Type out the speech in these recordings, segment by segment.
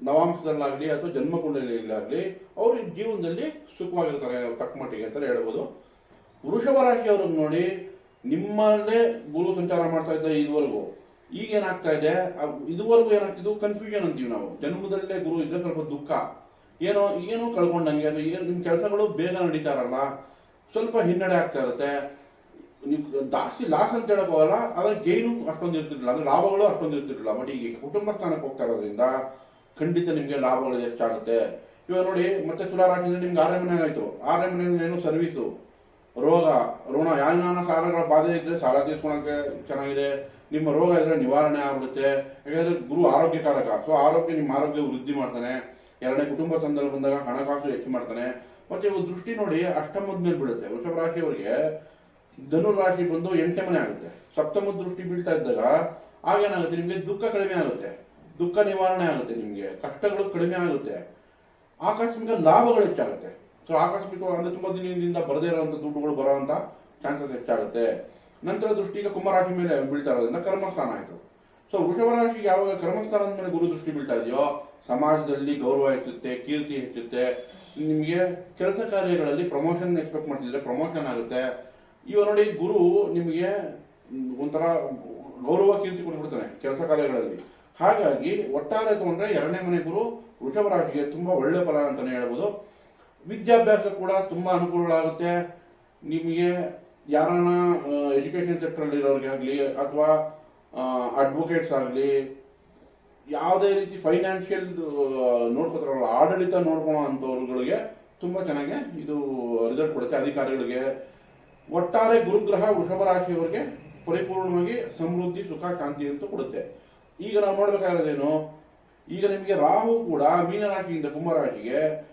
ನವಾಂಶದಲ್ಲಾಗ್ಲಿ ಅಥವಾ ಜನ್ಮಕುಂಡಲಿಯಲ್ಲಾಗಲಿ ಅವರು ಜೀವನದಲ್ಲಿ ಸುಖವಾಗಿರ್ತಾರೆ, ತಕ್ಕ ಮಟ್ಟಿಗೆ ಅಂತ ಹೇಳ್ಬೋದು. ವೃಷಭ ರಾಶಿಯವ್ರನ್ನ ನೋಡಿ ನಿಮ್ಮಲ್ಲೇ ಗುರು ಸಂಚಾರ ಮಾಡ್ತಾ ಇದ್ದ ಇದುವರೆಗೂ. ಈಗ ಏನಾಗ್ತಾ ಇದೆ? ಇದುವರೆಗೂ ಏನಾಗ್ತಿದ್ದು? ಕನ್ಫ್ಯೂಷನ್ ಅಂತೀವಿ ನಾವು. ಜನ್ಮದಲ್ಲೇ ಗುರು ಇದ್ರೆ ಸ್ವಲ್ಪ ದುಃಖ. ಏನೋ ಏನೋ ಕಳ್ಕೊಂಡಂಗೆ ಅದು ಏನು ನಿಮ್ಮ ಕೆಲಸಗಳು ಬೇಗ ನಡೀತಾರಲ್ಲ ಸ್ವಲ್ಪ ಹಿನ್ನಡೆ ಆಗ್ತಾ ಇರುತ್ತೆ. ನೀವು ಜಾಸ್ತಿ ಲಾಸ್ ಅಂತ ಹೇಳಕ್ ಆದರೆ ಆದ್ರೆ ಗೇನು ಅಷ್ಟೊಂದು ಇರ್ತಿರ್ಲಿಲ್ಲ ಅಂದ್ರೆ ಲಾಭಗಳು ಅಷ್ಟೊಂದು ಇರ್ತಿರ್ಲಿಲ್ಲ ಬಟ್ ಈಗ ಕುಟುಂಬ ಸ್ಥಾನಕ್ಕೆ ಹೋಗ್ತಾ ಇರೋದ್ರಿಂದ ಖಂಡಿತ ನಿಮಗೆ ಲಾಭಗಳು ಹೆಚ್ಚಾಗುತ್ತೆ. ಇವಾಗ ನೋಡಿ, ಮತ್ತೆ ತುಲಾ ರಾಶಿಯಿಂದ ನಿಮ್ಗೆ ಆರನೇ ಮನೆ ಆಯ್ತು. ಆರನೇ ಮನೆಯಿಂದ ಏನು? ಸರ್ವಿಸು ರೋಗ ಋಣ ಯಾವ್ಯಾವ ಸಾಲಗಳ ಬಾಧೆ ಇದ್ರೆ ಸಾಲ ತೀರ್ಸ್ಕೊಳಕ್ಕೆ ಚೆನ್ನಾಗಿದೆ. ನಿಮ್ಮ ರೋಗ ಇದ್ರೆ ನಿವಾರಣೆ ಆಗ್ಬಿಡುತ್ತೆ. ಯಾಕಂದ್ರೆ ಗುರು ಆರೋಗ್ಯಕಾರಕ. ಸೊ ಆರೋಗ್ಯ ನಿಮ್ಮ ಆರೋಗ್ಯ ವೃದ್ಧಿ ಮಾಡ್ತಾನೆ. ಎರಡನೇ ಕುಟುಂಬ ಸಂದರ್ಭ ಬಂದಾಗ ಹಣಕಾಸು ಹೆಚ್ಚು ಮಾಡ್ತಾನೆ. ಮತ್ತೆ ಇವಾಗ ದೃಷ್ಟಿ ನೋಡಿ, ಅಷ್ಟಮದ ಮೇಲೆ ಬೀಳುತ್ತೆ. ವೃಷಭ ರಾಶಿಯವರಿಗೆ ಧನುರ್ ರಾಶಿ ಬಂದು ಎಂಟನೇ ಮನೆ ಆಗುತ್ತೆ. ಸಪ್ತಮ ದೃಷ್ಟಿ ಬೀಳ್ತಾ ಇದ್ದಾಗ ಆಗೇನಾಗುತ್ತೆ ನಿಮಗೆ ದುಃಖ ಕಡಿಮೆ ಆಗುತ್ತೆ. ದುಃಖ ನಿವಾರಣೆ ಆಗುತ್ತೆ ನಿಮಗೆ, ಕಷ್ಟಗಳು ಕಡಿಮೆ ಆಗುತ್ತೆ. ಆಕಸ್ಮಿಕ ಲಾಭಗಳು ಹೆಚ್ಚಾಗುತ್ತೆ. ಸೊ ಆಕಸ್ಮಿಕ ಅಂದ್ರೆ ತುಂಬಾ ದಿನದಿಂದ ಬರದೇ ಇರುವಂತ ದುಡ್ಡುಗಳು ಬರುವಂತ ಚಾನ್ಸಸ್ ಹೆಚ್ಚಾಗುತ್ತೆ. ನಂತರ ದೃಷ್ಟಿ ಈಗ ಕುಂಭರಾಶಿ ಮೇಲೆ ಬೀಳ್ತಾ ಇರೋದ್ರಿಂದ ಕರ್ಮಸ್ಥಾನ ಆಯಿತು. ಸೊ ವೃಷಭ ರಾಶಿಗೆ ಯಾವಾಗ ಕರ್ಮಸ್ಥಾನದ ಮೇಲೆ ಗುರು ದೃಷ್ಟಿ ಬೀಳ್ತಾ ಇದೆಯೋ, ಸಮಾಜದಲ್ಲಿ ಗೌರವ ಹೆಚ್ಚುತ್ತೆ, ಕೀರ್ತಿ ಹೆಚ್ಚುತ್ತೆ, ನಿಮಗೆ ಕೆಲಸ ಕಾರ್ಯಗಳಲ್ಲಿ ಪ್ರಮೋಷನ್ ಎಕ್ಸ್ಪೆಕ್ಟ್ ಮಾಡ್ತಿದ್ರೆ ಪ್ರಮೋಷನ್ ಆಗುತ್ತೆ. ಇವ ನೋಡಿ, ಗುರು ನಿಮಗೆ ಒಂಥರ ಗೌರವ, ಕೀರ್ತಿ ಕೊಟ್ಬಿಡ್ತಾನೆ ಕೆಲಸ ಕಾರ್ಯಗಳಲ್ಲಿ. ಹಾಗಾಗಿ ಒಟ್ಟಾರೆ ತಗೊಂಡ್ರೆ ಎರಡನೇ ಮನೆ ಗುರು ವೃಷಭ ರಾಶಿಗೆ ತುಂಬಾ ಒಳ್ಳೆ ಫಲ ಅಂತಲೇ ಹೇಳ್ಬೋದು. ವಿದ್ಯಾಭ್ಯಾಸ ಕೂಡ ತುಂಬಾ ಅನುಕೂಲಗಳಾಗುತ್ತೆ. ನಿಮಗೆ ಯಾರನ್ನ ಎಜುಕೇಶನ್ ಸೆಕ್ಟರ್ ಇರೋರಿಗೆ ಆಗಲಿ ಅಥವಾ ಅಡ್ವೊಕೇಟ್ಸ್ ಆಗಲಿ ಯಾವುದೇ ರೀತಿ ಫೈನಾನ್ಷಿಯಲ್ ನೋಡ್ಕೋತಾರಲ್ಲ, ಆಡಳಿತ ನೋಡ್ಕೊಳೋ ಅಂಥವ್ರುಗಳಿಗೆ ತುಂಬಾ ಚೆನ್ನಾಗಿ ಇದು ರಿಸಲ್ಟ್ ಕೊಡುತ್ತೆ ಅಧಿಕಾರಿಗಳಿಗೆ. ಒಟ್ಟಾರೆ ಗುರುಗ್ರಹ ವೃಷಭ ರಾಶಿಯವರಿಗೆ ಪರಿಪೂರ್ಣವಾಗಿ ಸಮೃದ್ಧಿ, ಸುಖ, ಶಾಂತಿ ಅಂತ ಕೊಡುತ್ತೆ. ಈಗ ನಾವು ನೋಡ್ಬೇಕಾಗಿರೋದೇನು? ಈಗ ನಿಮಗೆ ರಾಹು ಕೂಡ ಮೀನರಾಶಿಯಿಂದ ಕುಂಭರಾಶಿಗೆ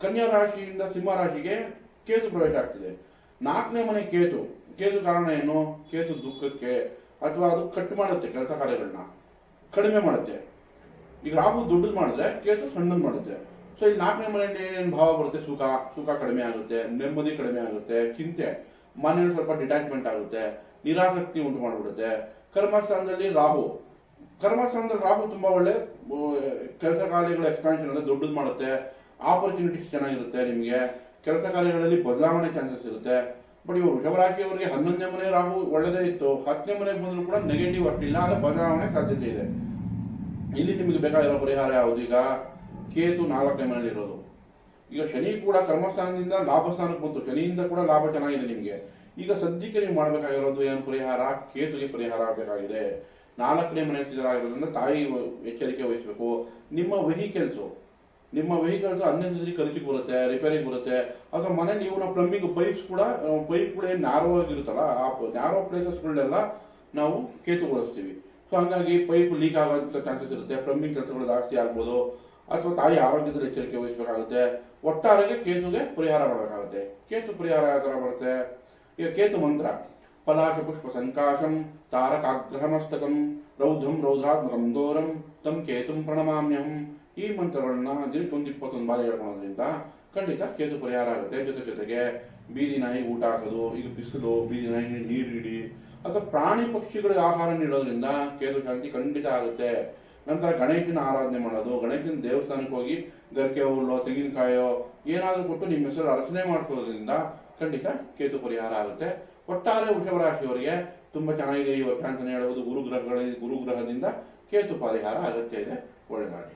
ಕನ್ಯಾ ರಾಶಿಯಿಂದ ಸಿಂಹ ರಾಶಿಗೆ ಕೇತು ಪ್ರವೇಶ ಆಗ್ತಿದೆ. ನಾಲ್ಕನೇ ಮನೆ ಕೇತು. ಕೇತು ಕಾರಣ ಏನು? ಕೇತು ದುಃಖಕ್ಕೆ ಅಥವಾ ಅದು ಕಟ್ ಮಾಡುತ್ತೆ ಕೆಲಸ ಕಾರ್ಯಗಳನ್ನ. ಕಡಿಮೆ ಮಾಡುತ್ತೆ. ಈಗ ರಾಹು ದೊಡ್ಡದು ಮಾಡಿದ್ರೆ ಕೇತು ಸಣ್ಣದು ಮಾಡುತ್ತೆ. ಸೊ ಇಲ್ಲಿ ನಾಲ್ಕನೇ ಮನೆಯಿಂದ ಏನೇನು ಭಾವ ಬರುತ್ತೆ? ಸುಖ. ಸುಖ ಕಡಿಮೆ ಆಗುತ್ತೆ. ನೆಮ್ಮದಿ ಕಡಿಮೆ ಆಗುತ್ತೆ. ಚಿಂತೆ. ಮನೆಯಲ್ಲಿ ಸ್ವಲ್ಪ ಡಿಟ್ಯಾಚ್ಮೆಂಟ್ ಆಗುತ್ತೆ. ನಿರಾಸಕ್ತಿ ಉಂಟು ಮಾಡಿಬಿಡುತ್ತೆ. ಕರ್ಮಸ್ಥಾನದಲ್ಲಿ ರಾಹು. ಕರ್ಮಸ್ಥಾನದಲ್ಲಿ ರಾಹು ತುಂಬಾ ಒಳ್ಳೆ ಕೆಲಸ ಕಾರ್ಯಗಳ ಎಕ್ಸ್ಪಾನ್ಷನ್ ಅಂದ್ರೆ ದೊಡ್ಡದು ಮಾಡುತ್ತೆ. ಆಪರ್ಚುನಿಟೀಸ್ ಚೆನ್ನಾಗಿರುತ್ತೆ ನಿಮಗೆ. ಕೆಲಸ ಕಾರ್ಯಗಳಲ್ಲಿ ಬದಲಾವಣೆ ಚಾನ್ಸಸ್ ಇರುತ್ತೆ. ಬಟ್ ಇವರು ವೃಷಭರಾಶಿಯವರಿಗೆ ಹನ್ನೊಂದನೇ ಮನೆ ರಾಹು ಒಳ್ಳೆದೇ ಇತ್ತು. ಹತ್ತನೇ ಮನೆಗೆ ಬಂದರೂ ಕೂಡ ನೆಗೆಟಿವ್ ಅಷ್ಟಿಲ್ಲ ಆದರೆ ಬದಲಾವಣೆ ಸಾಧ್ಯತೆ ಇದೆ. ಇಲ್ಲಿ ನಿಮಗೆ ಬೇಕಾಗಿರೋ ಪರಿಹಾರ ಯಾವುದು ಈಗ? ಕೇತು ನಾಲ್ಕನೇ ಮನೆಯಲ್ಲಿ ಇರೋದು. ಈಗ ಶನಿ ಕೂಡ ಕರ್ಮಸ್ಥಾನದಿಂದ ಲಾಭ ಸ್ಥಾನಕ್ಕೆ ಬಂತು. ಶನಿಯಿಂದ ಕೂಡ ಲಾಭ ಚೆನ್ನಾಗಿದೆ ನಿಮಗೆ. ಈಗ ಸದ್ಯಕ್ಕೆ ನೀವು ಮಾಡಬೇಕಾಗಿರೋದು ಏನು ಪರಿಹಾರ? ಕೇತುಗೆ ಪರಿಹಾರ ಆಗಬೇಕಾಗಿದೆ. ನಾಲ್ಕನೇ ಮನೆ ಸ್ಥಿತರಾಗಿರೋದ್ರಿಂದ ತಾಯಿ ಎಚ್ಚರಿಕೆ ವಹಿಸಬೇಕು. ನಿಮ್ಮ ವೆಹಿಕಲ್ಸು ನಿಮ್ಮ ವೆಹಿಕಲ್ಸ್ ಅನ್ನೆಸರಿ ಖರ್ಚಿಗೆ ಬರುತ್ತೆ ರಿಪೇರಿಗೆ ಬರುತ್ತೆ. ಅಥವಾ ಮನೆ ನೀವು ನಾವು ಪ್ಲಂಬಿಂಗ್ ಪೈಪ್ಸ್ ಕೂಡ ಪೈಪ್ ಕೂಡ ಏನು ನ್ಯಾರೋ ಆಗಿರುತ್ತಲ್ಲ, ಆ ನ್ಯಾರೋ ಪ್ಲೇಸಸ್ಗಳನ್ನೆಲ್ಲ ನಾವು ಕೇತುಗೊಳಿಸ್ತೀವಿ. ಸೊ ಹಂಗಾಗಿ ಪೈಪ್ ಲೀಕ್ ಆಗೋಂಥ ಚಾನ್ಸಸ್ ಇರುತ್ತೆ. ಪ್ಲಂಬಿಂಗ್ ಕೆಲಸಗಳು ಜಾಸ್ತಿ ಆಗ್ಬೋದು. ಅಥವಾ ತಾಯಿ ಆರೋಗ್ಯದಲ್ಲಿ ಎಚ್ಚರಿಕೆ ವಹಿಸಬೇಕಾಗುತ್ತೆ. ಒಟ್ಟಾರೆಗೆ ಕೇತುಗೆ ಪರಿಹಾರ ಮಾಡಬೇಕಾಗುತ್ತೆ. ಕೇತು ಪರಿಹಾರ ಯಾವ ಥರ ಬರುತ್ತೆ ಈಗ ಕೇತು ಮಂತ್ರ. ಸಂಕಾಶಂ ತಾರಕಾಗ್ರಹಮಸ್ತಕಂ ರೌದ್ರಂ ರೌದ್ರಾತ್ಮಕಂ ದೋರಂ ತಂ ಕೇತುಂ ಪ್ರಣಮಾಮ್ಯಹಂ ಈ ಮಂತ್ರಗಳನ್ನ ದಿನಕ್ಕೆ ಒಂದು ಇಪ್ಪತ್ತೊಂದು ಬಾರಿ ಹೇಳ್ಕೊಳೋದ್ರಿಂದ ಖಂಡಿತ ಕೇತು ಪರಿಹಾರ ಆಗುತ್ತೆ. ಜೊತೆ ಜೊತೆಗೆ ಬೀದಿ ನಾಯಿ ಊಟ ಹಾಕೋದು, ಇದು ಬಿಸಿಲು, ಬೀದಿ ನಾಯಿ ನೀರು ಇಡಿ ಅಥವಾ ಪ್ರಾಣಿ ಪಕ್ಷಿಗಳಿಗೆ ಆಹಾರ ನೀಡೋದ್ರಿಂದ ಕೇತು ಶಾಂತಿ ಖಂಡಿತ ಆಗುತ್ತೆ. ನಂತರ ಗಣೇಶನ ಆರಾಧನೆ ಮಾಡೋದು, ಗಣೇಶನ ದೇವಸ್ಥಾನಕ್ಕೆ ಹೋಗಿ ಗರ್ಕೆ ಹುಲ್ಲೋ, ತೆಂಗಿನಕಾಯೋ ಏನಾದರೂ ಕೊಟ್ಟು ನಿಮ್ಮ ಹೆಸರು ಅರ್ಚನೆ ಮಾಡ್ಕೊಳ್ಳೋದ್ರಿಂದ ಖಂಡಿತ ಕೇತು ಪರಿಹಾರ ಆಗುತ್ತೆ. ಒಟ್ಟಾರೆ ವೃಷಭ ರಾಶಿಯವರಿಗೆ ತುಂಬಾ ಚೆನ್ನಾಗಿದೆ ಈ ವರ್ಷ ಅಂತಾನೆ ಹೇಳಬಹುದು ಗುರುಗ್ರಹಗಳ ಗುರುಗ್ರಹದಿಂದ ಕೇತು ಪರಿಹಾರ ಅಗತ್ಯ ಇದೆ ಒಳ್ಳೆದಾಗಿ